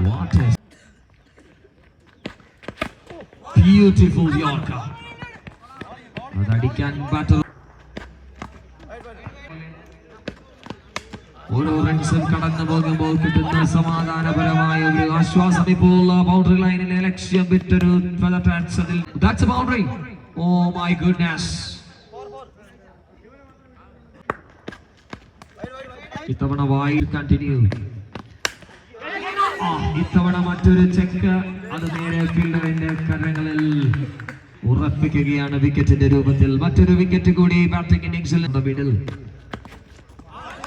What a beautiful Yorker. അതടിക്കാൻ batter ഓരോ റൺസും കടന്നു പോകുമ്പോൾ കിട്ടുന്ന സമാധാനപരമായ ഒരു ആശ്വാസം ഇപ്പോൾ ബൗണ്ടറി ലൈനിലെ ലക്ഷ്യം വിട്ടൊരു that's boundary oh my goodness ഇത്തവണ വായിൽ കണ്ടിന്യൂ ഇത്തവണ മറ്റൊരു ചെക്ക് അത് നേരെ ഫീൽഡറിന്റെ കരങ്ങളിൽ ഉറപ്പിക്കുകയാണ് വിക്കറ്റിന്റെ രൂപത്തിൽ മറ്റൊരു വിക്കറ്റ് കൂടി ബാറ്റിംഗ് ഇന്നിംഗ്സിൽ middle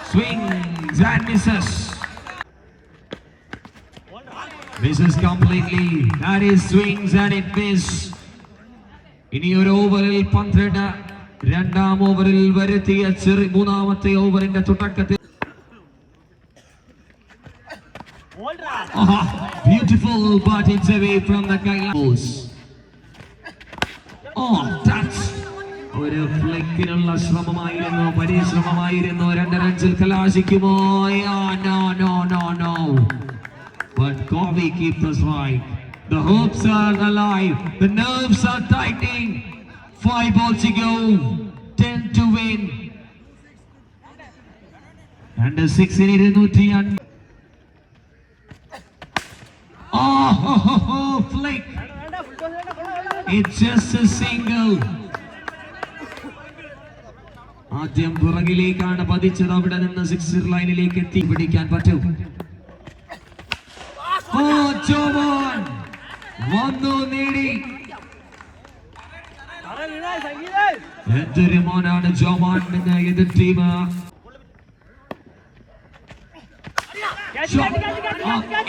swings and misses. Misses completely. That is swings and it miss. ഇനി ഒരു ഓവറിൽ പന്ത്രണ്ട് രണ്ടാം ഓവറിൽ വരുത്തിയ ചെറു മൂന്നാമത്തെ ഓവറിന്റെ തുടക്കത്തിൽ Beautiful but it's away from the guidelines. Oh, touch. ഒരു ഫ്ലിക്കിനുള്ള ശ്രമമായിരുന്നു പരിശ്രമമായിരുന്നു രണ്ട് റൺസിൽ കലാശിക്കുമോ no no no no But Covey keeps the strike. The hopes are alive. The nerves are tightening. Five balls to go. Ten to win. And the six in ഇരുന്നൂറ്റി അൻ- Oh, flick. It's just a single. ആദ്യം പുറകിലേക്കാണ് പതിച്ചത്. അവിടെ നിന്ന് sixer ലൈനിലേക്ക് എത്തി. പിടിക്കാൻ പറ്റും. വന്നു നേടി. എന്തൊരു മോനാണ് ജോമാൻ എന്ന് എതിർ team.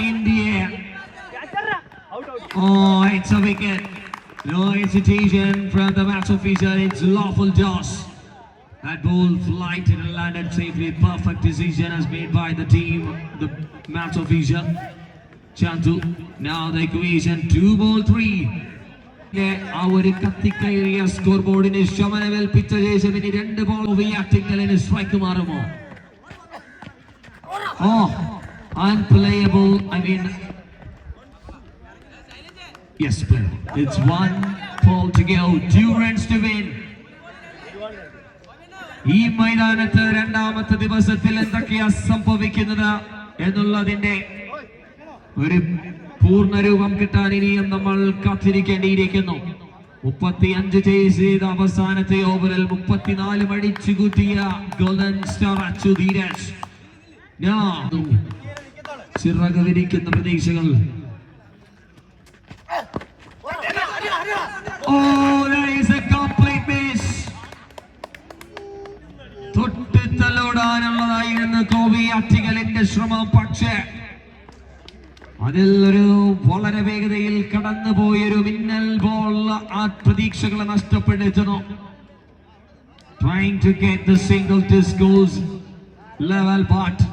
India Oh, it's a wicket. No hesitation from the match official. It's lawful toss. That ball flighted and landed safely. Perfect decision has made by the team, the match official. Chantu. Now the equation two ball three. ലെ ആ ഒരു കത്തിക്കയറിയ score ബോർഡിന് ശമനമേൽപ്പിച്ച ശേഷം ഇനി രണ്ട് ball റിയാക്ടിംഗലിന് strike മാറുമോ ഓ unplayable I mean Yes, player. It's one ball to go, two runs to win. ഈ മൈതാനത്ത് രണ്ടാമത്തെ ദിവസത്തിൽ എന്തൊക്കെയാ സംഭവിക്കുന്നത് എന്നുള്ളതിന്റെ ഒരു പൂർണ രൂപം കിട്ടാൻ ഇനിയും നമ്മൾ കാത്തിരിക്കേണ്ടിയിരിക്കുന്നു മുപ്പത്തി അഞ്ച് ചെയ്ത അവസാനത്തെ ഓവറിൽ മുപ്പത്തിനാല് മടിച്ചു കൂട്ടിയ ഗോൾഡൻ സ്റ്റാർ അച്ചു ധീരജ് ചിറക് വിരിക്കുന്ന പ്രതീക്ഷകൾ Oh, that is a complete miss. തൊട്ടിത്തലോടാനുള്ളതായിരുന്നു അറ്റികളിന്റെ ശ്രമം. പക്ഷേ ഒരു വളരെ വേഗതയിൽ കടന്നുപോയൊരു മിന്നൽ ബോൾ ആ പ്രതീക്ഷകളെ നഷ്ടപ്പെടുത്തുന്നു. To get the single level part